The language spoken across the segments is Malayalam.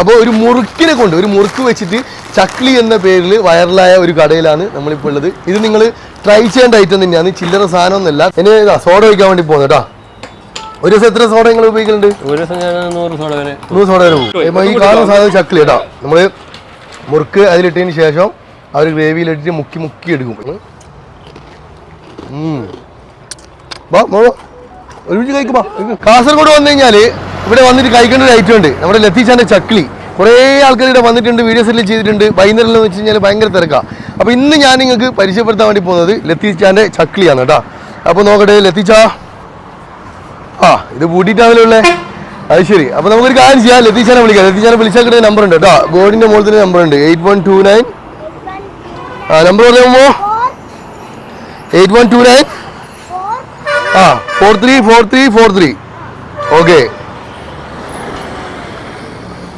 അപ്പോൾ ഒരു മുറുക്കിനെ കൊണ്ട് ഒരു മുറുക്ക് വെച്ചിട്ട് ചക്ലി എന്ന പേരിൽ വൈറലായ ഒരു കടയിലാണ് നമ്മളിപ്പോൾ ഉള്ളത്. ഇത് നിങ്ങൾ ട്രൈ ചെയ്യേണ്ട ഐറ്റം തന്നെയാണ്. ചില്ലറ സാധനം ഇനി ഇതാ സോഡ ഒഴിക്കാൻ വേണ്ടി പോകുന്നു കേട്ടോ. ഒരു ദിവസം എത്ര സോഡ നിങ്ങൾ ഉപയോഗിക്കുന്നുണ്ട് ഒരു ദിവസം ഞാൻ നൂറ് സോഡ വരെ. നൂറ് സോഡ വരെ പോകും. ഈ കാണുന്ന സാധനം ചക്ലി കേട്ടോ. നമ്മൾ മുറുക്ക് അതിലിട്ടതിന് ശേഷം അവർ ഗ്രേവിയിലിട്ടിട്ട് മുക്കി മുക്കി എടുക്കും. വാ. ഒരുമിച്ച് കഴിക്കുമ്പോ കാസർഗോഡ് വന്നു കഴിഞ്ഞാൽ ഇവിടെ വന്നിട്ട് കഴിക്കേണ്ട ഒരു ഐറ്റം ഉണ്ട്. നമ്മുടെ ലത്തീച്ചാന്റെ ചക്ലി കുറേ ആൾക്കാർ ഇവിടെ വന്നിട്ടുണ്ട് വീഡിയോസ് എല്ലാം ചെയ്തിട്ടുണ്ട്. വൈകുന്നേരം എന്ന് വെച്ച് കഴിഞ്ഞാൽ ഭയങ്കര തിരക്കാണ് അപ്പോൾ ഇന്ന് ഞാൻ നിങ്ങൾക്ക് പരിചയപ്പെടുത്താൻ വേണ്ടി പോകുന്നത് ലത്തീച്ചാന്റെ ചക്ലിയാണ് കേട്ടോ. അപ്പോൾ നോക്കട്ടെ ലത്തീച്ച ആ ഇത് പൂട്ടിയിട്ടാണല്ലോ ഉള്ളേ. അത് ശരി. അപ്പോൾ നമുക്കൊരു കാര്യം ചെയ്യാം. ലത്തീച്ചാനെ വിളിക്കാം. ലത്തീച്ചാനെ വിളിച്ചാൽ നമ്പർ ഉണ്ട് കേട്ടോ. ഗോഡിന്റെ മുകളിൽ തന്നെ നമ്പർ ഉണ്ട്. എയ്റ്റ് വൺ ടു നയൻ ആ നമ്പർ പറയുമ്പോൾ എയ്റ്റ് വൺ ടു നയൻ ആ four three four three four three okay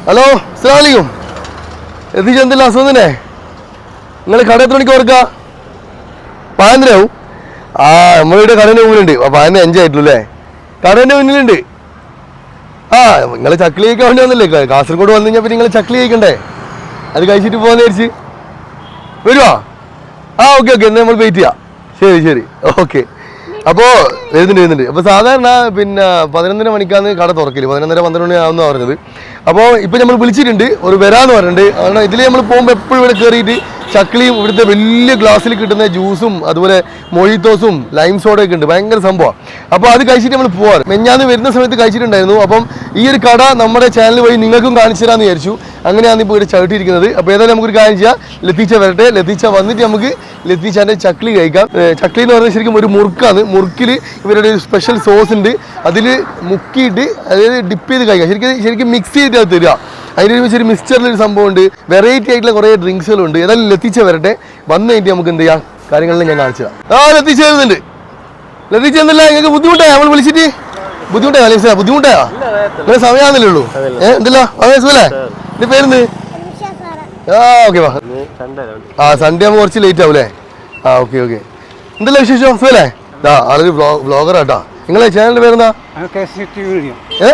hello അസ്സലാമലൈക്കും. എത്തിച്ചെന്തില്ല എന്തെല്ലാം അസുഖം തന്നെ നിങ്ങൾ കട എത്ര മണിക്ക് ഓർക്കുക പതിനൊന്നരയാവും ആ നമ്മളിവിടെ കടേന്റെ മുന്നിലുണ്ട്. ആ പതിനൊന്ന് അഞ്ചായിട്ടുള്ളൂ അല്ലേ? കടേന്റെ മുന്നിലുണ്ട്. ആ നിങ്ങൾ ചക്ലി കഴിക്കാൻ വേണ്ടി വന്നില്ലേ? കാസർഗോഡ് വന്നു കഴിഞ്ഞാൽ നിങ്ങൾ ചക്ലി കഴിക്കണ്ടേ? അത് കഴിച്ചിട്ട് പോകാൻ വിചാരിച്ച്. വരുവാ? ആ ഓക്കെ ഓക്കെ എന്നാൽ നമ്മൾ വെയിറ്റ് ചെയ്യാം. ശരി ശരി. ഓക്കെ. അപ്പോൾ വരുന്നുണ്ട് വരുന്നുണ്ട് അപ്പോൾ സാധാരണ പിന്നെ പതിനൊന്നര മണിക്കാണ് കട തുറക്കൽ പതിനൊന്നര പന്ത്രണ്ട് മണി ആവുന്ന പറഞ്ഞത്. അപ്പോൾ ഇപ്പോൾ നമ്മൾ വിളിച്ചിട്ടുണ്ട്. ഒരു വരാന്ന് പറഞ്ഞിട്ടുണ്ട്. കാരണം ഇതിൽ നമ്മൾ പോകുമ്പോൾ എപ്പോഴും ഇവിടെ കയറിയിട്ട് ചക്ലിയും ഇവിടുത്തെ വലിയ ഗ്ലാസ്സിൽ കിട്ടുന്ന ജ്യൂസും അതുപോലെ മൊഴിത്തോസും ലൈം സോഡയൊക്കെ ഉണ്ട്. ഭയങ്കര സംഭവമാണ് അപ്പോൾ അത് കഴിച്ചിട്ട് നമ്മൾ പോവാറ്. മെഞ്ഞാന്ന് വരുന്ന സമയത്ത് കഴിച്ചിട്ടുണ്ടായിരുന്നു. അപ്പം ഈ ഒരു കട നമ്മുടെ ചാനൽ വഴി നിങ്ങൾക്കും കാണിച്ചു തരാമെന്ന് വിചാരിച്ചു. അങ്ങനെയാണ് ഇപ്പോൾ ഇവിടെ ചവിട്ടിയിരിക്കുന്നത്. അപ്പോൾ ഏതായാലും നമുക്കൊരു കാര്യം ചെയ്യാം. ലത്തീച്ച വരട്ടെ. ലത്തീച്ച വന്നിട്ട് നമുക്ക് ലത്തീച്ചാന്റെ ചക്ലി കഴിക്കാം. ചക്ലി എന്ന് പറഞ്ഞാൽ ശരിക്കും ഒരു മുറുക്കാണ്. മുറുക്കിൽ ഇവരുടെ ഒരു സ്പെഷ്യൽ സോസ് ഉണ്ട്. അതിൽ മുക്കിയിട്ട് അതായത് ഡിപ്പ് ചെയ്ത് കഴിക്കാം. ശരിക്കും ശരിക്കും മിക്സ് ചെയ്തിട്ട് അത് തരിക. അതിന്റെ ഒരു ഒരു മിക്സ്ചറിലൊരു സംഭവമുണ്ട്. വെറൈറ്റി ആയിട്ടുള്ള കുറേ ഡ്രിങ്ക്സുകളുണ്ട്. ഏതായാലും ലത്തിച്ച വരട്ടെ. വന്നു കഴിഞ്ഞിട്ട് നമുക്ക് എന്ത് ചെയ്യാം? കാര്യങ്ങളെല്ലാം ഞാൻ കാണിച്ചു ആ ലത്തിച്ച വരുന്നുണ്ട്. ലത്തിച്ച എന്നല്ല നിങ്ങൾക്ക് ബുദ്ധിമുട്ടായ? നമ്മൾ വിളിച്ചിട്ട്? ബുദ്ധിമുട്ടായ അലീസ? ബുദ്ധിമുട്ടായ? നിങ്ങളെ സമയമാണെന്നല്ലേ ഉള്ളൂ. ഏഹ് എന്തല്ലോ? സുഖല്ലേ? ഇതിന്റെ പേരെന്ത്? ആ ഓക്കെ വാ. ആ സൺഡേ ആകുമ്പോൾ കുറച്ച് ലേറ്റ് ആവും അല്ലേ? ആ ഓക്കെ ഓക്കെ. എന്തല്ല വിശേഷം? സുഖല്ലേ? ആ ആളൊരു ബ്ലോഗർ ആട്ടാ നിങ്ങളെ ചാനലിന്റെ പേരെന്താ? ഏ?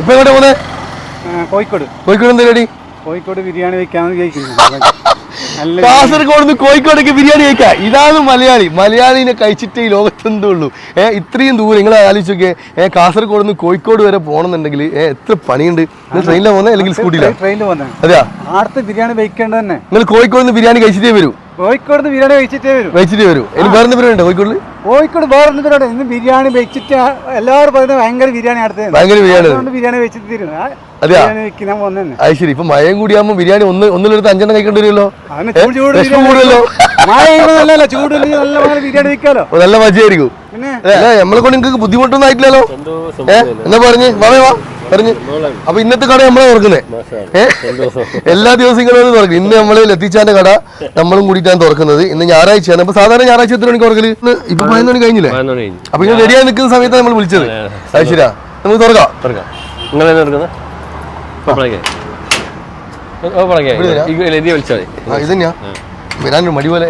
ഇപ്പൊ എങ്ങോട്ടാ പോന്നെ? കോഴിക്കോട്. കോഴിക്കോട് എന്താ പരിപാടി? കോഴിക്കോട് ബിരിയാണി വെക്കാന്ന് വിചാരിക്കുന്നു. കാസർഗോഡ് നിന്ന് കോഴിക്കോടേക്ക് ബിരിയാണി കഴിക്കാം ഇതാണ് മലയാളി. മലയാളിനെ കഴിച്ചിട്ടേ ഈ ലോകത്തെന്തേ ഉള്ളൂ. ഏഹ് ഇത്രയും ദൂരം നിങ്ങൾ ആലോചിച്ചൊക്കെ ഏഹ് കാസർഗോഡ് നിന്ന് കോഴിക്കോട് വരെ പോകണമെന്നുണ്ടെങ്കിൽ ഏഹ് എത്ര പണിയുണ്ട്? ട്രെയിനിൽ ട്രെയിനിലാണ് പോകുന്നത് അല്ലെങ്കിൽ സ്കൂട്ടിയിലാണ് ട്രെയിനിൽ വന്നേ അതെയാ? ആടത്തെ ബിരിയാണി വെക്കേണ്ടത് തന്നെ. നിങ്ങൾ കോഴിക്കോട് നിന്ന് ബിരിയാണി കഴിച്ചിട്ടേ വരൂ. കോഴിക്കോട് ബിരിയാണി വെച്ചിട്ടേ വരും. വെച്ചിട്ട് വരൂ. ഇനി വേറെ എന്ത് പരിപാടി ഉണ്ടോ കോഴിക്കോടിൽ കോഴിക്കോട് വേറെ എന്ത് പരിപാടി ഇന്ന് ബിരിയാണി വെച്ചിട്ട് എല്ലാവരും പറയുന്നത് ഭയങ്കര ബിരിയാണി അടുത്ത് ഭയങ്കര ബിരിയാണി. അതുകൊണ്ട് ബിരിയാണി വെച്ചിട്ട് തരും. ആ, അതെയാ? ബിരിയാണി വെക്കാൻ വന്നെ അത് ശരി. ഇപ്പൊ മയം കൂടിയാകുമ്പോൾ ബിരിയാണി ഒന്ന് ഒന്നിലെടുത്ത് അഞ്ചെണ്ണം കഴിക്കേണ്ടി വരുമല്ലോ? അതിന് ഏ? ചൂട് ചൂട് നല്ല പോലെ ബിരിയാണി വെക്കാലോ. നല്ല പിന്നെ? അല്ലേ നമ്മളെ കൊണ്ട് നിങ്ങൾക്ക് ബുദ്ധിമുട്ടൊന്നും ആയിട്ടില്ലല്ലോ. ഏ? എന്നാ പറഞ്ഞ്? വാമേ വാ. പറഞ്ഞ് അപ്പൊ ഇന്നത്തെ കട നമ്മളെ തുറക്കുന്നേ എല്ലാ എല്ലാ ഇങ്ങനെ തുറക്കും ഇന്ന് നമ്മൾ ലത്തിച്ചാന്റെ കട നമ്മളും കൂടിയിട്ടാണ് തുറക്കുന്നത് ഇന്ന് ഞായറാഴ്ചയാണ് അപ്പൊ സാധാരണ ഞായറാഴ്ച എത്ര മണിക്ക് തുറക്കൽ ഇപ്പൊ പതിനൊന്ന് മണി കഴിഞ്ഞില്ലേ അപ്പൊ ഇങ്ങനെ റെഡിയായി നിൽക്കുന്ന സമയത്താണ് നമ്മൾ വിളിച്ചത് അത് ശരിയാ നമുക്ക് തുറക്കാം തുറക്കാം നിങ്ങൾ തന്നെ തുറക്കുന്നത് പപ്പളക്കേ പപ്പളക്കേ എഴുതി വിളിച്ചാൽ മതി ആ, ഇതന്നെയാ വരാനൊരു മടി പോലെ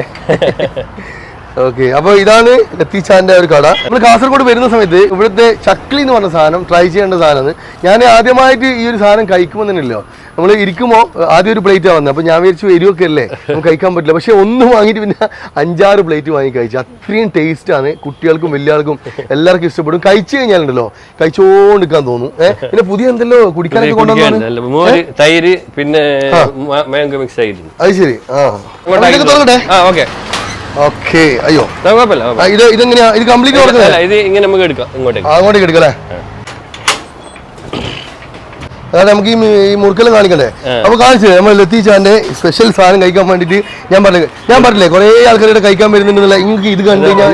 ഓക്കെ അപ്പൊ ഇതാണ് ലത്തീച്ചാന്റെ ഒരു കട. നമ്മൾ കാസർഗോഡ് വരുന്ന സമയത്ത് ഇവിടുത്തെ ചക്ലി എന്ന് പറഞ്ഞ സാധനം ട്രൈ ചെയ്യേണ്ട സാധനം ഞാൻ ആദ്യമായിട്ട് ഈ ഒരു സാധനം കഴിക്കുമ്പോൾ തന്നെയല്ലോ നമ്മൾ ഇരിക്കുമ്പോൾ ആദ്യം ഒരു പ്ലേറ്റ് വന്നത് അപ്പൊ ഞാൻ വിചാരിച്ചു എരിവൊക്കെ അല്ലേ? നമുക്ക് കഴിക്കാൻ പറ്റില്ല. പക്ഷെ ഒന്നും വാങ്ങിയിട്ട് പിന്നെ അഞ്ചാറ് പ്ലേറ്റ് വാങ്ങി കഴിച്ചു. അത്രയും ടേസ്റ്റ് ആണ്. കുട്ടികൾക്കും വലിയ ആൾക്കും എല്ലാവർക്കും ഇഷ്ടപ്പെടും. കഴിച്ചു കഴിഞ്ഞാലുണ്ടല്ലോ കഴിച്ചോണ്ടിരിക്കാൻ തോന്നും. ഏഹ് പിന്നെ പുതിയ എന്തല്ലോ കുടിക്കാനൊക്കെ കൊണ്ടുവന്നു തൈര് പിന്നെ അത് ശരി. ആ. ആ ഓക്കെ. അയ്യോ. കുഴപ്പമില്ല. ഇത് ഇതെങ്ങനെയാ? ഇത് കംപ്ലീറ്റ് കൊടുക്കുന്നത് അല്ല ഇത് ഇങ്ങനെ നമുക്ക് എടുക്കാം ഇങ്ങോട്ടേക്ക്. അങ്ങോട്ടേക്ക് എടുക്കല്ലേ? അതായത് നമുക്ക് ഈ മി- ഈ മുറുക്കെല്ലാം കാണിക്കണ്ടേ? അപ്പൊ കാണിച്ചേ നമ്മൾ ലത്തീച്ചാന്റെ സ്പെഷ്യൽ സാധനം കഴിക്കാൻ വേണ്ടിട്ട് ഞാൻ പറഞ്ഞു ഞാൻ പറഞ്ഞില്ലേ കുറെ ആൾക്കാരുടെ കഴിക്കാൻ വരുന്നുണ്ടെന്നുള്ള നിങ്ങൾക്ക് ഇത് കണ്ടു കഴിഞ്ഞാൽ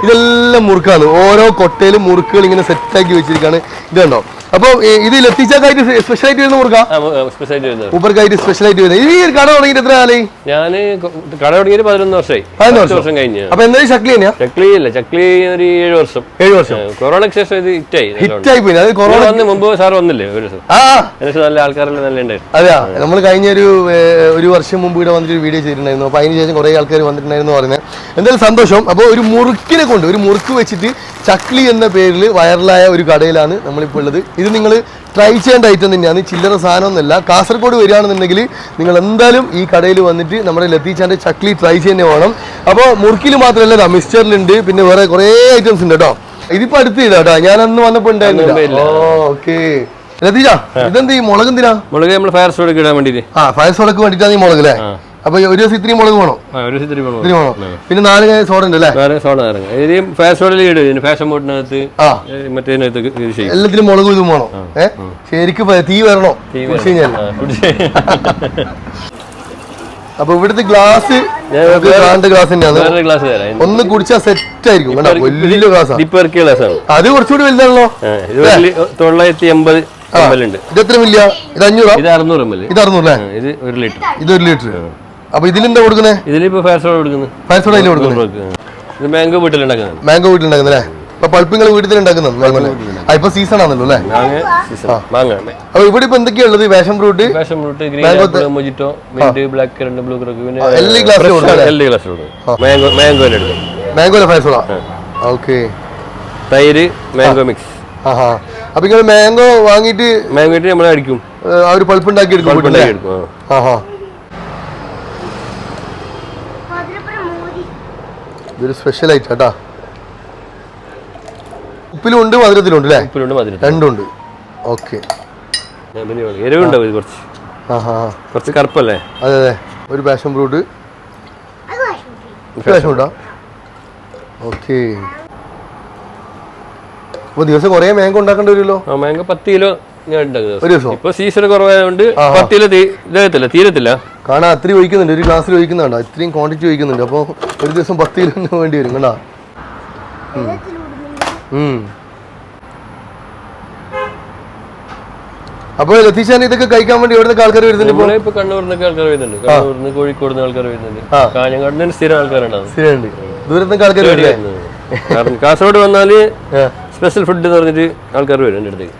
ഇതെല്ലാം മുറുക്കാണ്. ഓരോ കൊട്ടയിലും മുറുക്കുകൾ ഇങ്ങനെ സെറ്റാക്കി വെച്ചിരിക്കാണ്. ഇത് കണ്ടോ? അപ്പോൾ ഇതിൽ ലത്തീച്ചാക്കായിട്ട് സ്പെഷ്യലായിട്ട് വരുന്ന മുറുക്കാ സ്പെഷ്യലായിട്ട് സ്പെഷ്യൽ വരുന്നത്. ഈ കട തുടങ്ങിയിട്ട് എത്ര കാലായി? ഞാൻ കട തുടങ്ങിയിട്ട് പതിനൊന്ന് വർഷമായി പതിനൊന്ന് വർഷം. കഴിഞ്ഞു. അപ്പൊ എന്തായാലും ചക്ലി തന്നെയാ? ചക്ലി അല്ല ചക്ലി ഒരു ഏഴ് വർഷം. ഏഴ് വർഷം. കൊറോണയ്ക്ക് ശേഷം ഇത് ഹിറ്റായി. ഹിറ്റ് ആയി പോയി. അത് കൊറോണ വന്ന് മുമ്പ് സാർ വന്നില്ലേ ഒരു ദിവസം? ആ നല്ല ആൾക്കാരെല്ലാം നല്ല ഉണ്ടായിരുന്നു. അതെയാ. നമ്മൾ കഴിഞ്ഞ ഒരു ഒരു വർഷം മുമ്പ് ഇവിടെ വന്നിട്ട് ഒരു വീഡിയോ ചെയ്തിട്ടുണ്ടായിരുന്നു. അപ്പൊ അതിന് ശേഷം കുറേ ആൾക്കാർ വന്നിട്ടുണ്ടായിരുന്നു പറഞ്ഞത് എന്തായാലും സന്തോഷം. അപ്പോൾ ഒരു മുറുക്കിനെ കൊണ്ട് ഒരു മുറുക്ക് വെച്ചിട്ട് ചക്ലി എന്ന പേരിൽ വൈറലായ ഒരു കടയിലാണ് നമ്മളിപ്പോൾ ഉള്ളത്. ഇത് നിങ്ങൾ ട്രൈ ചെയ്യേണ്ട ഐറ്റം തന്നെയാണ്. ചില്ലറ സാധനമൊന്നുമല്ല. കാസർഗോഡ് വരികയാണെന്നുണ്ടെങ്കിൽ നിങ്ങൾ എന്തായാലും ഈ കടയിൽ വന്നിട്ട് നമ്മുടെ ലത്തീച്ചാന്റെ ചക്ലി ട്രൈ ചെയ്യുന്നേ വേണം. അപ്പോൾ മുറുക്കിൽ മാത്രമല്ല മിക്സ്ചറിലുണ്ട് പിന്നെ വേറെ കുറേ ഐറ്റംസ് ഉണ്ട് കേട്ടോ. ഇതിപ്പോ അടുത്ത് ചെയ്താ കേട്ടോ ഞാൻ അന്ന് വന്നപ്പോൾ ഉണ്ടായിരുന്നില്ല ഓക്കെ ലതീജ ഇതെന്ത് ഈ മുളക് എന്തിനാ? മുളക് നമ്മൾ ഫയർ സ്റ്റോറൊക്കെ ഇടാൻ വേണ്ടിയിട്ട് ആ ഫയർ സോഡക്ക് വേണ്ടിട്ടാണ് ഈ മുളക് അല്ലേ അപ്പൊ ഒരു ദിവസം ഇത്രയും മുളക് വേണോ? ഒരു ഇത്തിരി വേണോ. പിന്നെ നാല് സോഡ ഉണ്ട് അല്ലേ വേറെ സോഡ ഇറങ്ങും ഇത് ഫയർ സ്റ്റോറിൽ ഇടും. ഫാഷൻ ബോട്ടിനകത്ത് ആ. മറ്റേതിനകത്ത് ഇത് ചെയ്യും. എല്ലാത്തിലും മുളക് ഇതും വേണോ? ഏഹ് ശരിക്കും തീ വരണോ? കുടിച്ച് കഴിഞ്ഞാൽ അപ്പൊ ഇവിടുത്തെ ഗ്ലാസ് ഗ്ലാസ് തന്നെയാണ്. വേറൊരു ഗ്ലാസ് തരാം. ഒന്ന് കുടിച്ചാൽ സെറ്റ് ആയിരിക്കും വലിയ ഗ്ലാസ് ഡിപ്പ് ഇറക്കിയ ആണ്. അത് കുറച്ചുകൂടി വലുതാണല്ലോ. തൊള്ളായിരത്തി എൺപത് എം എൽ ഉണ്ട്. ഇത് എത്ര മില്ല ഇത് അഞ്ഞൂറ്? ഇത് അറുന്നൂറ് എം എൽ ഇത് അറുന്നൂറ് ഇത് ഒരു ലിറ്റർ. ഇത് ഒരു ലിറ്റർ അപ്പൊ ഇതിലെന്താ കൊടുക്കുന്നേ? ഇതിലിപ്പോ ഫയർ സ്റ്റോർ കൊടുക്കുന്നത് ഫയർ സോഡ അതിൽ കൊടുക്കുന്നത് ഇത് മാംഗോ വീട്ടിലുണ്ടാക്കുന്നത് മാംഗോ വീട്ടിലുണ്ടാക്കുന്നല്ലേ അപ്പൊ പൾപ്പിങ്ങൾ വീട്ടിൽ ഉണ്ടാക്കുന്നത് ആ ഇപ്പൊ സീസൺ ആണല്ലോ അല്ലേ? മാങ്ങ സീസൺ അപ്പൊ ഇവിടെ ഇപ്പൊ എന്തൊക്കെയാ ഉള്ളത്? വേഷം fruit? Fruit green mojito mint black currant blue colour പിന്നെ എല്ലാ എല്ലാ മാംഗോ മാംഗോ എടുക്കും മാംഗോ ഓക്കെ തൈര് മാംഗോ മിക്സ് ആഹാ. അപ്പൊ ഇങ്ങനെ മാംഗോ വാങ്ങിയിട്ട് മാംഗോ നമ്മൾ അടിക്കും. ആ ഒരു പൾപ്പ് ഉണ്ടാക്കി എടുക്കും വീട്ടിൽ ഉണ്ടാക്കി അല്ലേ? എടുക്കും ആ. ആഹാ ഇതൊരു സ്പെഷ്യൽ ഐറ്റം കേട്ടാ ഉപ്പിലും ഉണ്ട് മധുരത്തിലും ഉണ്ട് അല്ലേ ഉപ്പിലുണ്ട് മധുരം രണ്ടുണ്ട്. ഓക്കെ. എരിവുണ്ടാവും ഇത് കുറച്ച്? ആഹാ. കുറച്ച് കറുപ്പല്ലേ? അതെ അതെ. ഒരു പാഷൻ ഫ്രൂട്ട് പാഷൻ ഫ്രൂട്ടാ ഓക്കെ. അപ്പൊ ദിവസം കുറേ മാംഗോ ഉണ്ടാക്കേണ്ടി വരുമല്ലോ? ആ മാംഗോ പത്ത് കിലോ ഞാൻ ഉണ്ടാക്കുന്നത് ഒരു ദിവസം. ഇപ്പൊ സീസൺ കുറവായതുകൊണ്ട് പത്ത് കിലോ തീരത്തില്ല തീരത്തില്ല. കാണാൻ അത്രയും ഒഴിക്കുന്നുണ്ട്. ഒരു ഗ്ലാസ്സിൽ ഒഴിക്കുന്നുണ്ടോ. ഇത്രയും ക്വാണ്ടിറ്റി ഒഴിക്കുന്നുണ്ട്. അപ്പോൾ ഒരു ദിവസം പത്ത് കിലോ വേണ്ടി വരും കണ്ടാ. അപ്പൊ ലതീഷാൻ ഇതൊക്കെ കഴിക്കാൻ വേണ്ടി എവിടുന്ന് ആൾക്കാർ വരുന്നുണ്ട് ഇപ്പൊ? നമ്മളെ ഇപ്പൊ കണ്ണൂരിന്നൊക്കെ ആൾക്കാർ വരുന്നുണ്ട്. കണ്ണൂരിന്ന് കോഴിക്കോട് ആൾക്കാർ വരുന്നുണ്ട്. കാഞ്ഞങ്ങാടിന് സ്ഥിരം ആൾക്കാരുണ്ടാവും. ദൂരത്തൊക്കെ ആൾക്കാർ കാസർഗോഡ് വന്നാൽ. സ്പെഷ്യൽ ഫുഡ് എന്ന് പറഞ്ഞിട്ട് ആൾക്കാർ വരും എന്റെ അടുത്തേക്ക്.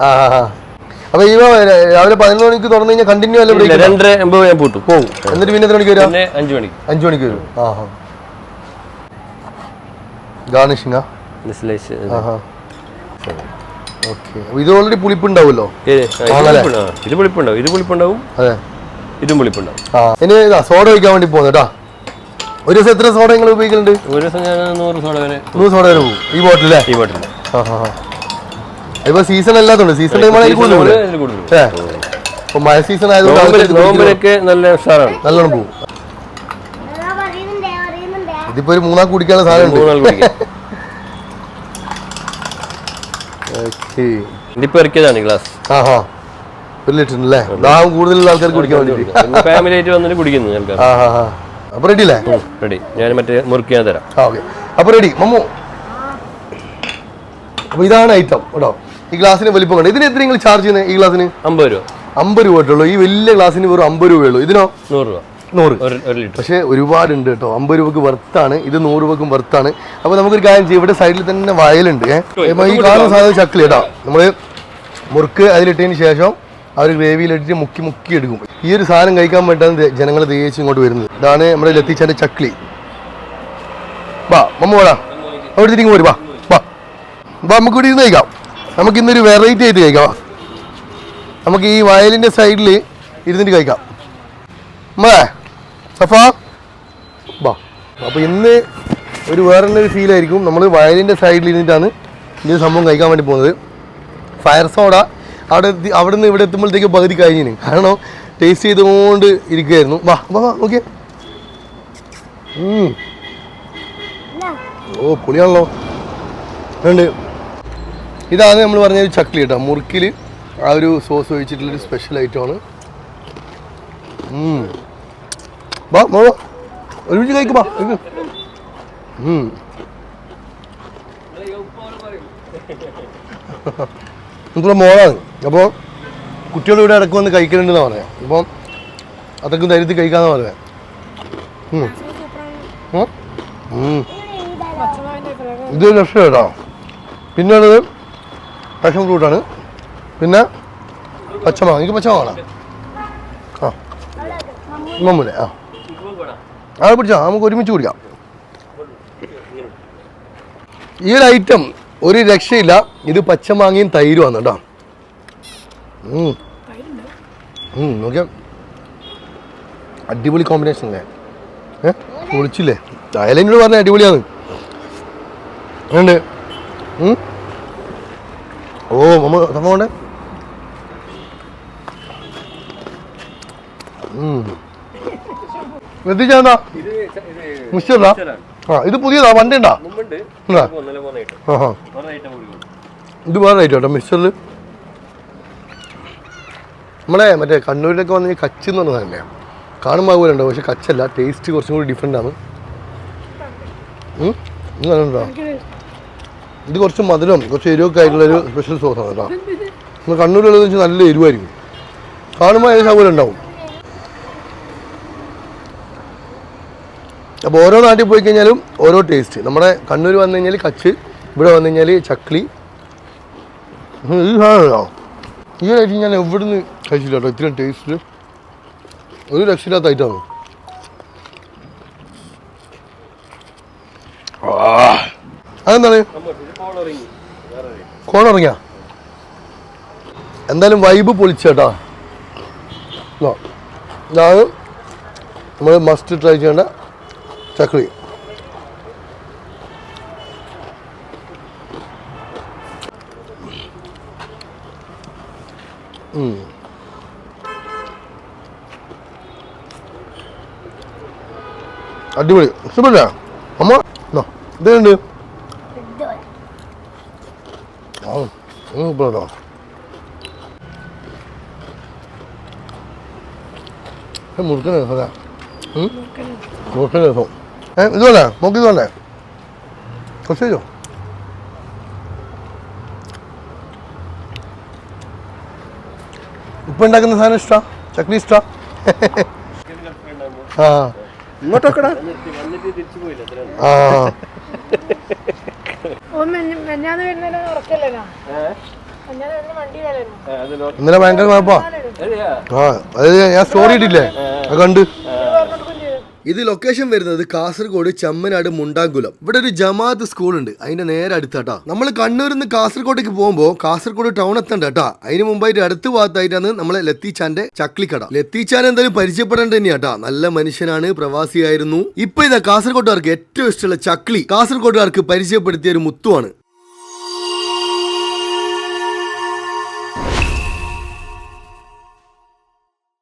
അപ്പൊ ഈ രാവിലെ പതിനൊന്ന് മണിക്ക് തുറന്നു കഴിഞ്ഞാൽ കണ്ടിന്യൂ അല്ല ബ്രേക്ക് രണ്ടര എൺപത് ഞാൻ പൂട്ടും. പോകും എന്നിട്ട് പിന്നെ എത്ര മണിക്ക് വരാം അഞ്ചു മണിക്ക്. അഞ്ചു മണിക്ക് വരും. ആ ഹാ ഓക്കെ. ഇത് ഓൾറെഡി പുളിപ്പുണ്ടാവുമല്ലോ? ഇത് പുളിപ്പുണ്ടാവും. ഇത് പുളിപ്പുണ്ടാവും. അതെ. ഇതും പുളിപ്പുണ്ടാവും. ഇനി ഇതാ സോഡ ഒഴിക്കാൻ വേണ്ടി പോകുന്നേട്ടാ ഒരു ദിവസം എത്ര സോഡ നിങ്ങൾ ഉപയോഗിക്കുന്നുണ്ട് ഒരു ദിവസം ഞാൻ നൂറ് സോഡ വരെ നൂറ് സോഡ വരെ പോകും ഈ ബോട്ടിലേ ഈ ബോട്ടിൽ ആ ഹാ ഹാ ഇപ്പൊ സീസൺ അല്ലാത്തതുണ്ട് സീസൺ ടൈമാണ് കൂടുതൽ ഇപ്പൊ മഴ സീസൺ ആയതുകൊണ്ട് നല്ല ഉഷാറാണ്. നല്ലോണം പോകും. പറയുന്നുണ്ടേ അറിയുന്നുണ്ടേ. ഇതിപ്പോ ഒരു മൂന്നാം കുടിക്കാനുള്ള സാധനം ഉണ്ട്. മൂന്നാൾ കുടിക്കാം. ഓക്കെ. ഇതിപ്പോ ഇറക്കിയതാണ് ഗ്ലാസ് ആഹാ. ഹാ ഒരു ലിറ്റർ അല്ലേ? ദാഹം കൂടുതലുള്ള ആൾക്കാർക്ക് കുടിക്കാൻ വേണ്ടിയിട്ട്. ഫാമിലി ആയിട്ട് വന്നിട്ട് കുടിക്കുന്നു അപ്പൊ റെഡി അല്ലേ? റെഡി ഞാൻ മറ്റേ മുറുക്കി ഞാൻ തരാം. ആ ഓക്കെ അപ്പൊ റെഡി മമ്മു. അപ്പൊ ഇതാണ് ഐറ്റം കേട്ടോ. ഈ ഗ്ലാസിന് വലിപ്പം കണ്ടു? ഇതിന് എത്ര നിങ്ങൾ ചാർജ് ചെയ്യുന്നത് ഈ ഗ്ലാസിന്? അമ്പത് രൂപ. അമ്പത് രൂപ ഉള്ളൂ ഈ വലിയ ഗ്ലാസിന് വെറും അമ്പത് രൂപയുള്ളൂ. ഇതിനോ? നൂറ് രൂപ. നൂറ്. പക്ഷേ ഒരുപാടുണ്ട് കേട്ടോ. അമ്പത് രൂപക്ക് വർത്താണ് ഇത് നൂറ് രൂപക്കും വർത്താണ് അപ്പോൾ നമുക്കൊരു കാര്യം ചെയ്യും. ഇവിടെ സൈഡിൽ തന്നെ വയലുണ്ട്. ഏഹ് ഈ കാണുന്ന സാധനം ചക്കിൽ കേട്ടോ. നമ്മൾ മുറുക്ക് അതിലിട്ടതിന് ശേഷം അവർ ഗ്രേവിയിലിട്ടിട്ട് മുക്കി മുക്കി എടുക്കും. ഈ ഒരു സാധനം കഴിക്കാൻ വേണ്ടിയാണ് ജനങ്ങൾ തേച്ച് ഇങ്ങോട്ട് വരുന്നത്. ഇതാണ് നമ്മുടെ ലത്തിച്ചാന്റെ ചക്ലി വാ മമ്മ വാടാ. അവിടെ തിരിഞ്ഞു പോരും. വാ വാ. നമുക്ക് ഇവിടെ ഇരുന്ന് കഴിക്കാം. നമുക്ക് ഇന്നൊരു വെറൈറ്റി ആയിട്ട് കഴിക്കാം. നമുക്ക് ഈ വയലിന്റെ സൈഡിൽ ഇരുന്നിട്ട് കഴിക്കാം. അമ്മേ സഫ. ബാ. അപ്പോൾ ഇന്ന് ഒരു വേറെ ഒരു ഫീലായിരിക്കും നമ്മൾ വയലിന്റെ സൈഡിൽ ഇരുന്നിട്ടാണ് ഈ സംഭവം കഴിക്കാൻ വേണ്ടി പോകുന്നത്. ഫയർ സോഡ അവിടെ എത്തി അവിടെ നിന്ന് ഇവിടെ എത്തുമ്പോഴത്തേക്ക് പകുതി കഴിഞ്ഞിന്. കാരണം ടേസ്റ്റ് ചെയ്തുകൊണ്ട് ഇരിക്കുകയായിരുന്നു. വാ വാ വാ ഓക്കെ ഓ പൊളിയാണല്ലോ. ഉണ്ട് ഇതാണ് നമ്മൾ പറഞ്ഞ ഒരു ചക്ലി കേട്ടോ. മുറുക്കിൽ ആ ഒരു സോസ് ഒഴിച്ചിട്ടുള്ളൊരു സ്പെഷ്യൽ ഐറ്റമാണ് മോ ഒരുമിച്ച് കഴിക്കുമ്പോ. നമുക്കുള്ള മോളാണ്. അപ്പോൾ കുട്ടികൾ ഇവിടെ ഇടയ്ക്ക് വന്ന് കഴിക്കലുണ്ടെന്ന് പറയാം. അപ്പം അതൊക്കെ ധൈര്യത്തിൽ കഴിക്കാന്ന് പറയാം. ഇത് രക്ഷ കേട്ടോ. പിന്നെ ഉള്ളത് പാഷൻ ഫ്രൂട്ടാണ് പിന്നെ പച്ചമാങ്ങ. എനിക്ക് പച്ചമാങ്ങ ആ. മമ്മൂലെ ആ. ആ പിടിച്ചോ. നമുക്ക് ഒരുമിച്ച് കുടിക്കാം. ഈ ഒരു ഐറ്റം ഒരു രക്ഷയില്ല. ഇത് പച്ചമാങ്ങയും തൈരും തൈരുമാണ് കേട്ടോ. നോക്കിയാ. അടിപൊളി കോമ്പിനേഷൻ അല്ലേ? ഏ? പൊളിച്ചില്ലേ അയലെന്നോട് പറഞ്ഞ അടിപൊളിയാണ്. ഉണ്ട്. ഓ മമ്മ സംഭവം ഉണ്ട് എത്തിച്ചാ മിസ്റ്ററാ ആ ഇത് പുതിയതാ വണ്ടി ഉണ്ടാ ഉണ്ടോ? ഉണ്ട്. ഇത് വേറെ ഐറ്റം കേട്ടോ മിക്സറിൽ നമ്മളെ മറ്റേ കണ്ണൂരിലൊക്കെ വന്നു കഴിഞ്ഞാൽ കച്ച് എന്ന് പറഞ്ഞത് സാധനമല്ലേ? കാണുമ്പോൾ അതുപോലെ ഉണ്ടാവും പക്ഷെ കച്ചല്ല ടേസ്റ്റ് കുറച്ചും കൂടി ഡിഫറെന്റ് ആണ്. ഉം? ഇത് കുറച്ച് മധുരം കുറച്ച് എരിവൊക്കെ ആയിട്ടുള്ളൊരു സ്പെഷ്യൽ സോസാണ് കേട്ടോ. നമ്മൾ കണ്ണൂരുള്ളത് വെച്ചാൽ നല്ല എരിവായിരിക്കും. കാണുമ്പോൾ അതിന് സൗകര്യം ഉണ്ടാവും. അപ്പോൾ ഓരോ നാട്ടിൽ പോയി കഴിഞ്ഞാലും ഓരോ ടേസ്റ്റ് നമ്മുടെ കണ്ണൂർ വന്നു കഴിഞ്ഞാൽ കച്ച് ഇവിടെ വന്നു കഴിഞ്ഞാൽ ചക്ലി ഈ സാധനമല്ലോ ഈ ഒരു ഐറ്റം ഞാൻ എവിടുന്ന് കഴിച്ചില്ല കേട്ടോ ഇത്രയും ടേസ്റ്റ് ഒരു രക്ഷയില്ലാത്ത ഐറ്റമാണ് അതെന്താണ്? കോൺ ഇറങ്ങിയ? എന്തായാലും വൈബ് പൊളിച്ചേട്ടാ. ഇതാണ് നമ്മൾ മസ്റ്റ് ട്രൈ ചെയ്യേണ്ട ചക്രി. അടിപൊളി. ഇഷ്ടപ്പെട്ടോ അമ്മ ഇതാ, ഇതുണ്ട് ആ സൂപ്പറാട്ടോ മുറുക്കൻ രസം മുറുക്കൻ രസം ഏ ഇത് വേണ്ടേ നോക്കി ഇത് വേണ്ടേ കുറച്ച് കഴിച്ചോ ഉപ്പ് ഉണ്ടാക്കുന്ന സാധനം ഇഷ്ടാ ചക്ലി ഇഷ്ടാ ആ ഇങ്ങോട്ടൊക്കെടാ ആ ഓൻ മെഞ്ഞ- മെഞ്ഞാന്ന് വരുന്നതിന് ഉറക്കല്ലേനോ മെഞ്ഞാന്ന് വരുന്ന വണ്ടിയിലായിരുന്നു അത് നോ- ഇന്നലെ ഭയങ്കര കുഴപ്പമാ? ആ അതായത് ഞാൻ സ്റ്റോറി ഇട്ടില്ലേ? അത് കണ്ട്. ഇത് ലൊക്കേഷൻ വരുന്നത് കാസർഗോഡ് ചമ്മനാട് മുണ്ടാങ്കുലം. ഇവിടെ ഒരു ജമാഅത്ത് സ്കൂൾ ഉണ്ട്. അതിന്റെ നേരെ അടുത്താട്ടാ. നമ്മൾ കണ്ണൂരിൽ നിന്ന് കാസർഗോഡേക്ക് പോകുമ്പോൾ കാസർഗോഡ് ടൗൺ എത്തണ്ട കേട്ടാ അതിന് മുമ്പായിട്ട് അടുത്ത ഭാഗത്തായിട്ടാണ് നമ്മളെ ലത്തീച്ചാന്റെ ചക്ലിക്കട ലത്തീച്ചാൻ എന്തായാലും പരിചയപ്പെടേണ്ട തന്നെയാട്ടാ. നല്ല മനുഷ്യനാണ് പ്രവാസിയായിരുന്നു. ഇപ്പൊ ഇതാ കാസർഗോഡുകാർക്ക് ഏറ്റവും ഇഷ്ടമുള്ള ചക്ലി കാസർഗോഡുകാർക്ക് പരിചയപ്പെടുത്തിയ ഒരു മുത്തുവാണ്.